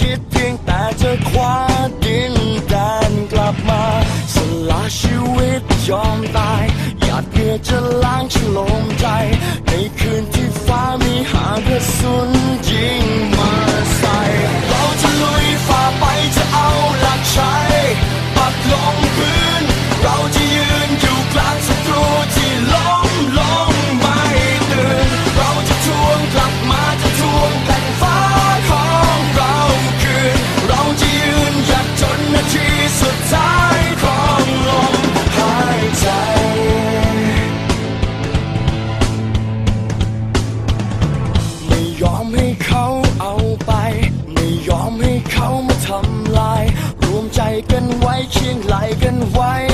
คิดเพียงแต่จะคว้าดินแดนกลับมา สละชีวิตยอมตายหยาดเหงื่อจะล้างฉลมใจ ในคืนที่ฟ้ามีหางกระสุนยิงมา ทำลาย รวมใจกันไว้เคียงไหลกันไว้